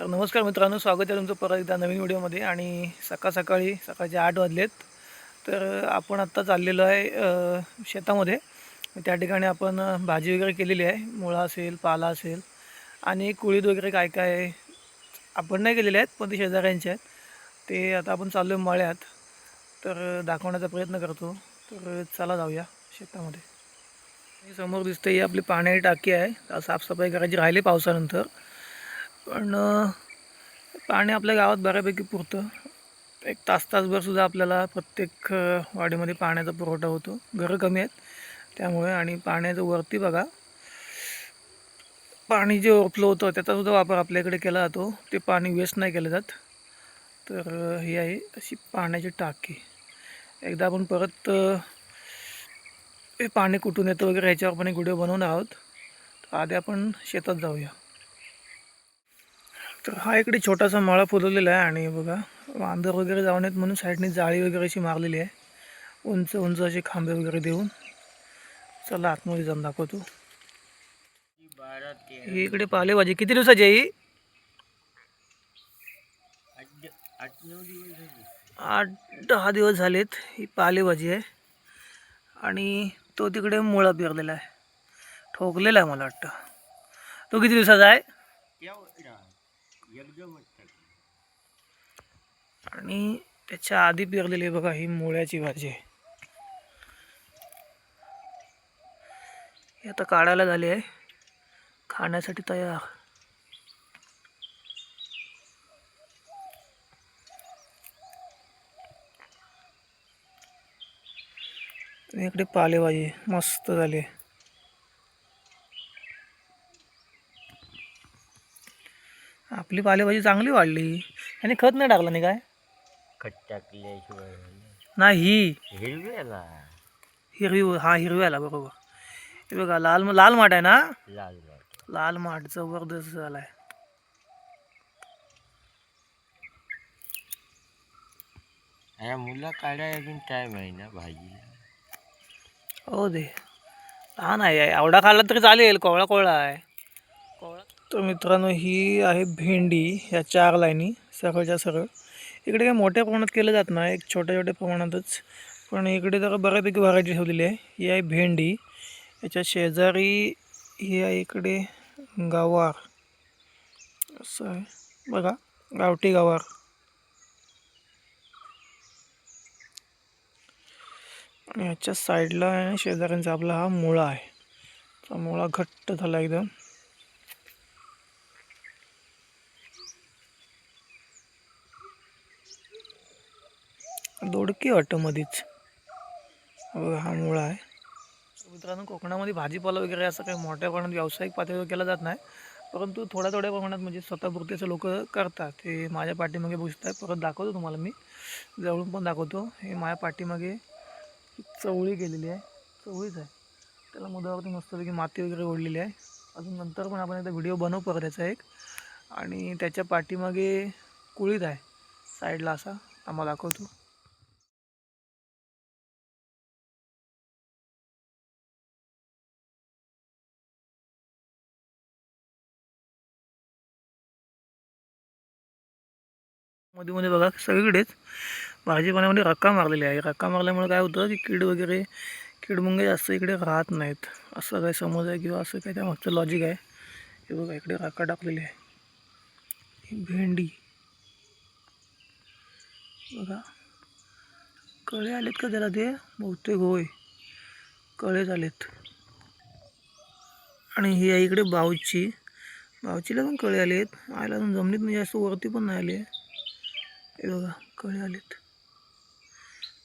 तर नमस्कार मित्रांनो स्वागत आहे तुमचं परत एकदा नवीन व्हिडिओमध्ये. आणि सकाळ सकाळी सकाळचे आठ वाजलेत. तर आपण आत्ता चाललेलो आहे शेतामध्ये. त्या ठिकाणी आपण भाजी वगैरे केलेली आहे. मुळा असेल पाला असेल आणि कुळीद वगैरे काय काय आपण नाही केलेले आहेत पण ते शेजाऱ्यांचे आहेत. ते आता आपण चाललो आहे मळ्यात. तर दाखवण्याचा प्रयत्न करतो. तर चला जाऊया शेतामध्ये. समोर दिसते ही आपली पाण्याची टाकी आहे. साफसफाई करायची राहिली पावसानंतर. पण पाणी आपल्या गावात बऱ्यापैकी पुरतं. एक तास तासभर सुद्धा आपल्याला प्रत्येक वाडीमध्ये पाण्याचा पुरवठा होतो. घरं कमी आहेत. त्यामुळे आणि पाण्याचं वरती बघा पाणी जे ओपलं होतं त्याचासुद्धा वापर आपल्याकडे केला जातो. ते पाणी वेस्ट नाही केलं जात. तर ही आहे अशी पाण्याची टाकी. एकदा आपण परत हे पाणी कुठून येतं वगैरे ह्याच्यावर पण एक व्हिडिओ बनवणार आहोत. तर आधी आपण शेतात जाऊया. तर हा इकडे छोटासा मळा फुलवलेला आहे आणि बघा वांदर वगैरे जाऊन येत म्हणून साईडने जाळी वगैरे अशी मारलेली आहे. उंच उंच असे खांबे वगैरे देऊन. चला आतमध्ये जाऊन दाखवतो. ही इकडे पालेभाजी. किती दिवसाची आहे ही? आठ दिवस झाले दहा दिवस झालेत ही पालेभाजी आहे. आणि तो तिकडे मुळा पेरलेला आहे. ठोकलेला आहे मला वाटतं. तो किती दिवसाचा आहे? एकदमच आणि त्याच्या आधी पेरलेली आहे बघा ही मुळ्याची भाजी आहे. ही आता काढायला झाली आहे. खाण्यासाठी तयार. इकडे पालेभाजी मस्त झाली आहे. आपली पालेभाजी चांगली वाढली. आणि खत नाही टाकलं नाही काय? खत टाकल्याशिवाय. झालं. नाही. हिरव्याला. हिरवी हा हिरव्याला बरोबर. हे बघा लाल लाल माठ आहे ना? लाल लाल लाल माठ जबरदस्त झालाय. या मुला काढाय अजून टाइम आहे ना भाजीला? हो दे. लहान आहे. एवढा खाल्ला तरी चालेल कोवळा कोवळा आहे. तर मित्रांनो ही आहे भेंडी या चार लाईनी सरळच्या सरळ इकडे काही मोठ्या प्रमाणात केलं जात नाही एक छोट्या छोट्या प्रमाणातच. पण इकडे जरा बऱ्यापैकी व्हरायटी ठेवलेली आहे. ही आहे भेंडी. याच्या शेजारी ही आहे इकडे गवार. असं आहे. बघा गावठी गवार. आणि ह्याच्या साईडला आहे शेजाऱ्यांचा आपला हा मुळा आहे. तो मुळा घट्ट झाला एकदम. दोडकी ऑटोमध्येच हा बघा हा मुळा आहे. मित्रांनो कोकणामध्ये भाजीपाला वगैरे असं काही मोठ्या प्रमाणात व्यावसायिक पातळीवर केला जात नाही. परंतु थोड्या थोड्या प्रमाणात म्हणजे स्वतःपुरतेचे लोक करतात. ते माझ्या पाठीमागे बसत आहे परत दाखवतो तुम्हाला मी. जवळून पण दाखवतो. हे माझ्या पाठीमागे चवळी केलेली आहे. चवळीच आहे. त्याला मुदावरती मस्तपैकी माती वगैरे ओढलेली आहे. अजून नंतर पण आपण एकदा व्हिडिओ बनवू परत त्याचा एक. आणि त्याच्या पाठीमागे कुळीत आहे. साईडला असा. आम्हाला दाखवतो. मध्ये मध्ये बघा सगळीकडेच भाजीपाल्यामध्ये रक्का मारलेली आहे. रक्का मारल्यामुळे काय होतं की कीड वगैरे किडमुंगे जास्त इकडे राहत नाहीत. असं काही समज आहे किंवा असं काही त्यामागचं लॉजिक आहे. हे बघा इकडे रक्का टाकलेली आहे. भेंडी. बघा. कळे आलेत का त्याला ते? बहुतेक होय. कळे झालेत. आणि ही आहे इकडे बाऊची बावचीला पण कळे आलेत. आयला अजून जमिनीत म्हणजे जास्त वरती पण नाही आले हे बघा कळे आलेत.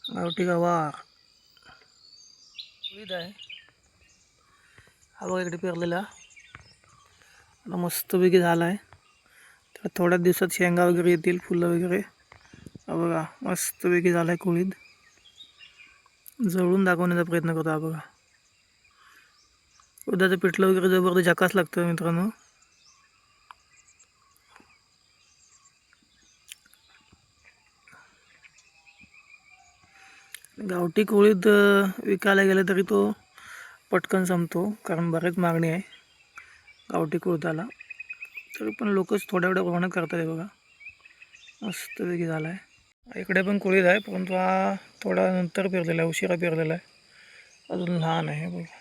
गावठी गवार. आहे. हा बघा इकडे पेरलेला. आता मस्तपैकी झाला आहे तर थोड्याच दिवसात शेंगा वगैरे येतील फुलं वगैरे. हा बघा मस्तपैकी झाला आहे कुळीद. जवळून दाखवण्याचा प्रयत्न करतो हा बघा. उद्याचं पिठलं वगैरे जबरदस्त झकास लागतं मित्रांनो गावठी कोळीत विकायला गेलं तरी तो पटकन संपतो कारण बरेच मागणी आहे गावठी कोळताला. तरी पण लोकच थोड्या थोड्या प्रमाणात करतात हे बघा. मस्तपैकी झाला आहे इकडे पण कोळीत आहे परंतु हा थोडा नंतर पेरलेला आहे उशिरा पेरलेला आहे. अजून लहान आहे बघा.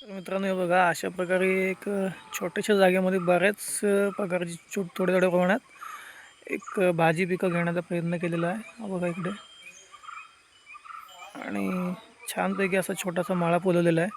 तर मित्रांनो हे बघा अशा प्रकारे एक छोट्याशा जागेमध्ये बऱ्याच प्रकारची छोट थोड्या थोड्या प्रमाणात एक भाजी पिकं घेण्याचा प्रयत्न केलेला आहे. बघा इकडे. आणि छानपैकी असा छोटासा माळा फुलवलेला आहे.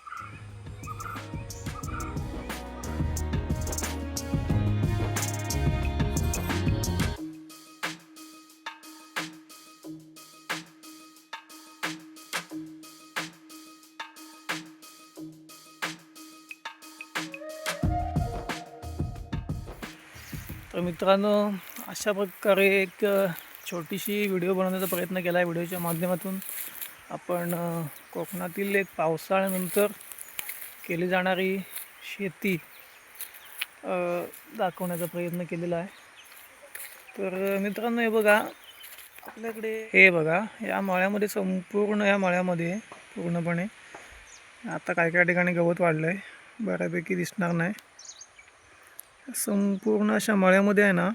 तर मित्रांनो अशा प्रकारे एक छोटीशी व्हिडिओ बनवण्याचा प्रयत्न केला आहे. व्हिडिओच्या माध्यमातून आपण कोकणातील एक पावसाळ्यानंतर केली जाणारी शेती दाखवण्याचा प्रयत्न केलेला आहे. तर मित्रांनो हे बघा आपल्याकडे हे बघा या मळ्यामध्ये संपूर्ण या मळ्यामध्ये पूर्णपणे आता काय काय ठिकाणी गवत वाढलं आहे बऱ्यापैकी दिसणार नाही. संपूर्ण अशा मळ्यामध्ये आहे ना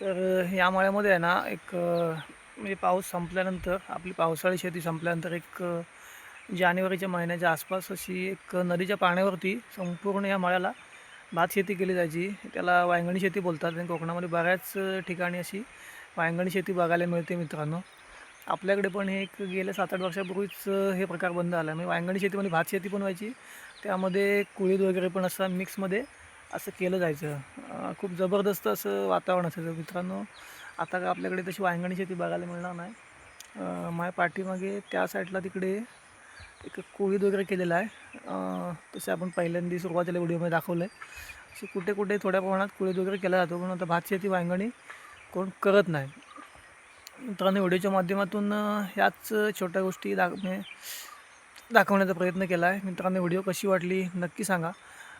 तर या मळ्यामध्ये आहे ना एक म्हणजे पाऊस संपल्यानंतर आपली पावसाळी शेती संपल्यानंतर एक जानेवारीच्या महिन्याच्या आसपास अशी एक नदीच्या पाण्यावरती संपूर्ण या मळ्याला भात शेती केली जायची. त्याला वांगणी शेती बोलतात. आणि कोकणामध्ये बऱ्याच ठिकाणी अशी वांगणी शेती बघायला मिळते मित्रांनो. आपल्याकडे पण हे एक गेल्या सात आठ वर्षापूर्वीच हे प्रकार बंद झाला. म्हणजे वांगणी शेतीमध्ये भात शेती पण व्हायची. त्यामध्ये कुळीद वगैरे पण असा मिक्समध्ये असं केलं जायचं. खूप जबरदस्त असं वातावरण असायचं. मित्रांनो आता का आपल्याकडे तशी वांगणी शेती बघायला मिळणार नाही. अ, माझ्या पाठीमागे त्या साईडला तिकडे एक कोळीद वगैरे केलेला आहे. तसे आपण पहिल्यांदा सुरुवातीला व्हिडिओमध्ये दाखवलं आहे असे कुठे कुठे थोड्या प्रमाणात कुळीद वगैरे केला जातो पण आता भात शेती वांगणी कोण करत नाही. मित्रांनो व्हिडिओच्या माध्यमातून ह्याच छोट्या गोष्टी दाख दाखवण्याचा प्रयत्न केला आहे मित्रांनो व्हिडिओ कशी वाटली नक्की सांगा.